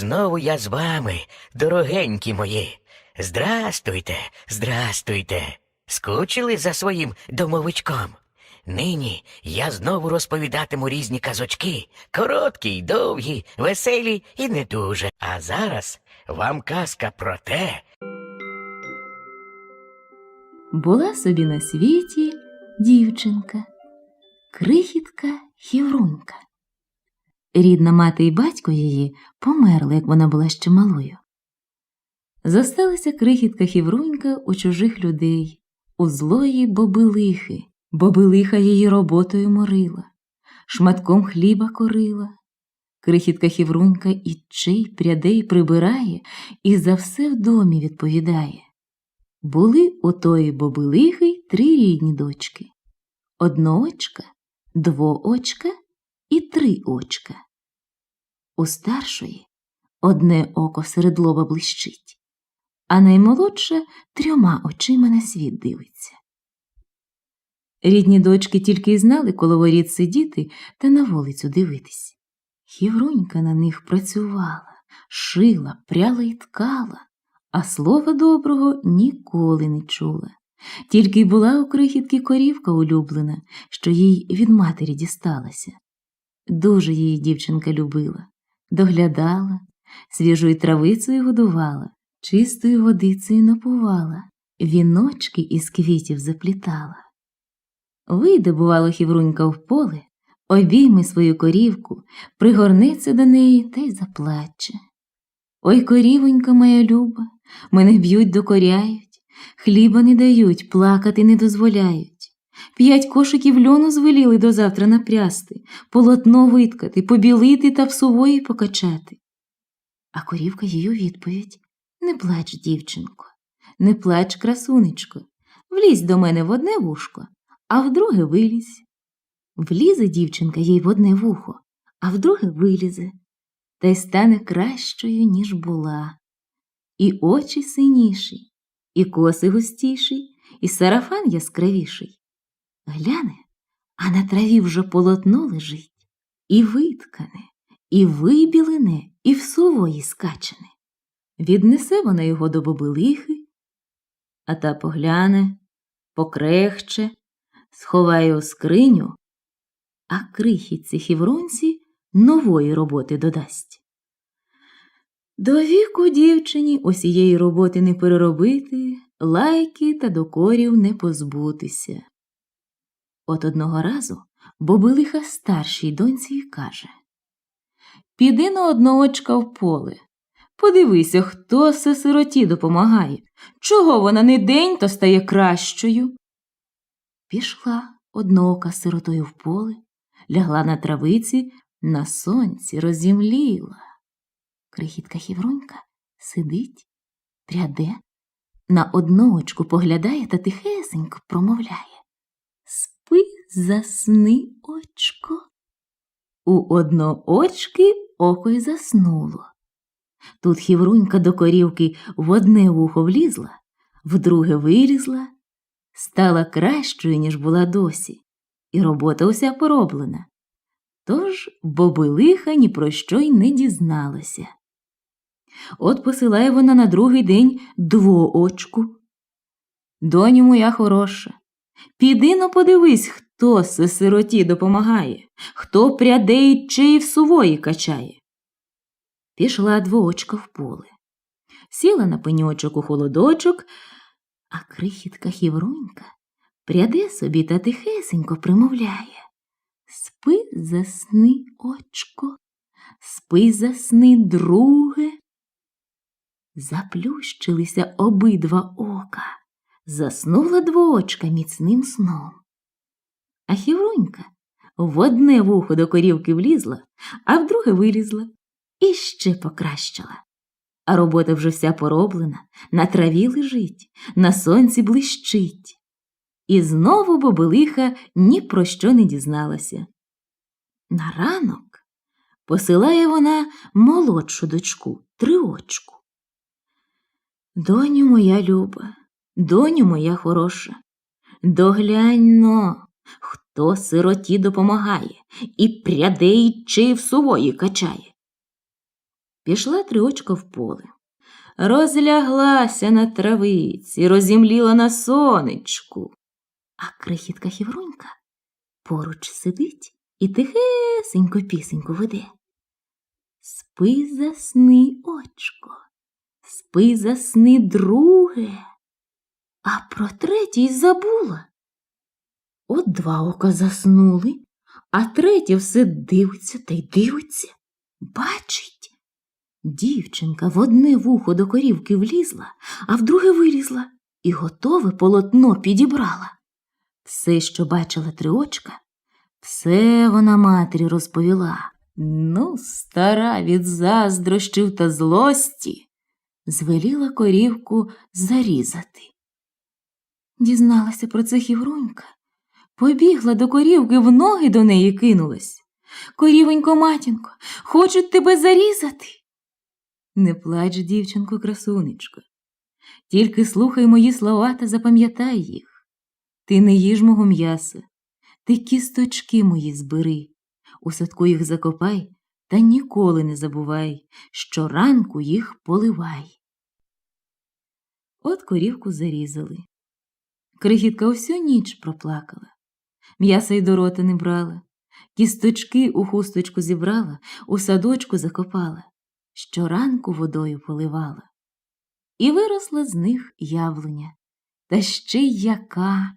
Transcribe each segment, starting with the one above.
Знову я з вами, дорогенькі мої. Здрастуйте, здрастуйте. Скучили за своїм домовичком. Нині я знову розповідатиму різні казочки, короткі й довгі, веселі і не дуже. А зараз вам казка про те, Була собі на світі дівчинка, крихітка Хіврунька. Рідна мати і батько її померли, як вона була ще малою. Зосталася крихітка Хіврунька у чужих людей, у злої бобилихи. Бобилиха її роботою морила, шматком хліба корила. Крихітка Хіврунька і чий прядей прибирає і за все в домі відповідає. Були у тої бобилихи три рідні дочки одноочка, двоочка і три очка. У старшої одне око серед лоба блищить, а наймолодша трьома очима на світ дивиться. Рідні дочки тільки й знали коло воріт сидіти та на вулицю дивитись. Хіврунька на них працювала, шила, пряла й ткала а слова доброго ніколи не чула. Тільки й була у крихітки корівка улюблена, що їй від матері дісталася. Дуже її дівчинка любила, доглядала, свіжою травицею годувала, чистою водицею напувала, віночки із квітів заплітала. Вийде, бувало, хіврунька в поле, обійме свою корівку, пригорнеться до неї та й заплаче. Ой, корівонька моя люба, мене б'ють, докоряють, хліба не дають, плакати не дозволяють. П'ять кошиків льону звеліли до завтра напрясти, полотно виткати, побілити та в сувої покачати. А корівка їй у відповідь Не плач, дівчинко, не плач, красунечко, влізь до мене в одне вушко, а в друге вилізь. Влізе дівчинка їй в одне вухо, а в друге вилізе та й стане кращою, ніж була. І очі синіші, і коси густіші, і сарафан яскравіший. Гляне, а на траві вже полотно лежить, і виткане, і вибілене, і в сувої скачене. Віднесе вона його до бобилихи, а та погляне, покрехче, сховає у скриню, а крихітці хівронці нової роботи додасть. До віку дівчині усієї роботи не переробити, лайки та докорів не позбутися. От одного разу бобилиха старшій доньці й каже Піди на одноочка в поле. Подивися, хто се сироті допомагає. Чого вона не день, то стає кращою. Пішла одноока сиротою в поле, лягла на травиці, на сонці розімліла. Крихітка хівронька сидить, пряде, на одноочку поглядає та тихесенько промовляє. Спи, засни, очко. У одноочки око й заснуло. Тут хіврунька до корівки в одне вухо влізла, в друге вилізла, стала кращою, ніж була досі, і робота уся пороблена. Тож бобилиха ні про що й не дізналася. От посилає вона на другий день двоочку. Доню моя хороша, піди но подивись, хто се сироті допомагає, хто пряде й чиї сувої качає. Пішла двоочка в поле, сіла на пеньочок у холодочок, а крихітка хіврунька пряде собі та тихесенько примовляє. Спи, засни, очко, спи, засни, друге. Заплющилися обидва ока, заснула двоочка міцним сном. А хіврунька в одне вухо до корівки влізла, а в друге вилізла і ще покращила. А робота вже вся пороблена, на траві лежить, на сонці блищить. І знову бобилиха ні про що не дізналася. На ранок посилає вона молодшу дочку, триочку. Доню моя люба, доню моя хороша, догляньно, хто сироті допомагає і пряде й чи в сувої качає. пішла триочка в поле. Розляглася на травиці, розімліла на сонечку. А крихітка хіврунька поруч сидить і тихесенько пісеньку веде. Спи засни, очко, спи засни, друге, а про третій забула. От два ока заснули, а третє все дивиться та й дивиться. Бачить. Дівчинка в одне вухо до корівки влізла, а в друге вилізла і готове полотно підібрала. Все, що бачила триочка, все вона матері розповіла. Ну, стара від заздрощів та злості, звеліла корівку зарізати. Дізналася про це хіврунька, побігла до корівки, в ноги до неї кинулась. Корівонько, матінко, хочуть тебе зарізати. Не плач, дівчинко, красунечко, тільки слухай мої слова та запам'ятай їх. Ти не їж мого м'яса, ти кісточки мої збери, у садку їх закопай та ніколи не забувай, що ранку їх поливай. От корівку зарізали. Крихітка усю ніч проплакала, м'яса й до рота не брала, кісточки у хусточку зібрала, у садочку закопала, щоранку водою поливала. І виросла з них яблуня, та ще яка.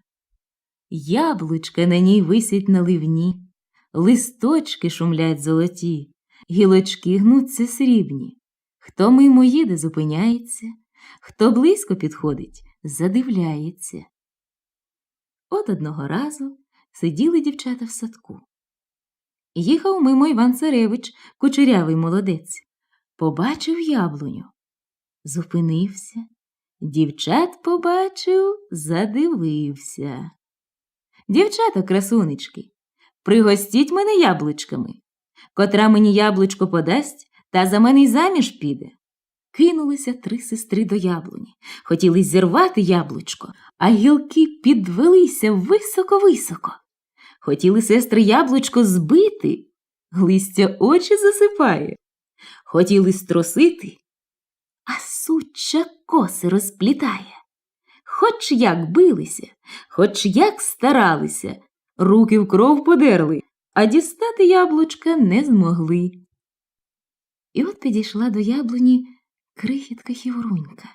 Яблучка на ній висять на ливні, листочки шумлять золоті, гілочки гнуться срібні. Хто мимо їде, зупиняється, хто близько підходить, задивляється. От одного разу сиділи дівчата в садку. Їхав мимо Іван Царевич, кучерявий молодець, побачив яблуню. Зупинився, дівчат побачив, задивився. Дівчата, красунечки, пригостіть мене яблучками. Котра мені яблучко подасть, та за мене й заміж піде. Кинулися три сестри до яблуні, хотіли зірвати яблучко, а гілки підвелися високо-високо. Хотіли сестри яблучко збити, листя очі засипає. Хотіли струсити, а суча коси розплітає. Хоч як билися, хоч як старалися, руки в кров подерли, а дістати яблучка не змогли. І от підійшла до яблуні крихітка хіврунька.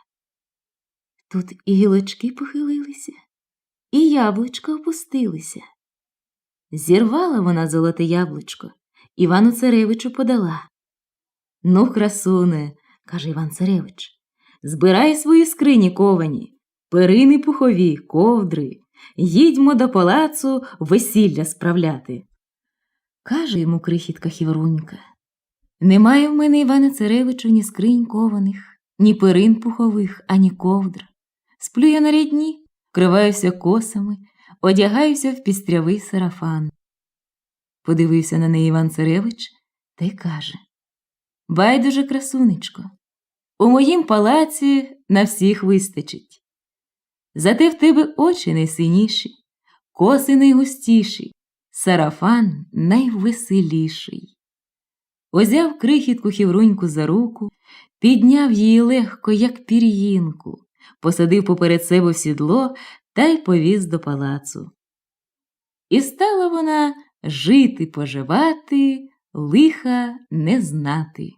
Тут і гілочки похилилися, і яблучка опустилися. Зірвала вона золоте яблучко, Івану Царевичу подала. Ну, красуне, каже Іван Царевич, збирай свої скрині ковані, перини пухові, ковдри, їдьмо до палацу весілля справляти. Каже йому крихітка хіврунька. Немає в мене, Іване Царевичу, ні скринь кованих, ні перин пухових, ані ковдр. Сплю я на рідні, вкриваюся косами, одягаюся в пістрявий сарафан. Подивився на неї Іван Царевич та й каже Байдуже, красунечко, у моїм палаці на всіх вистачить. Зате в тебе очі найсиніші, коси найгустіші, сарафан найвеселіший. Озяв крихітку хівруньку за руку, підняв її легко, як пір'їнку, посадив поперед себе в сідло та й повіз до палацу. І стала вона жити, поживати, лиха не знати.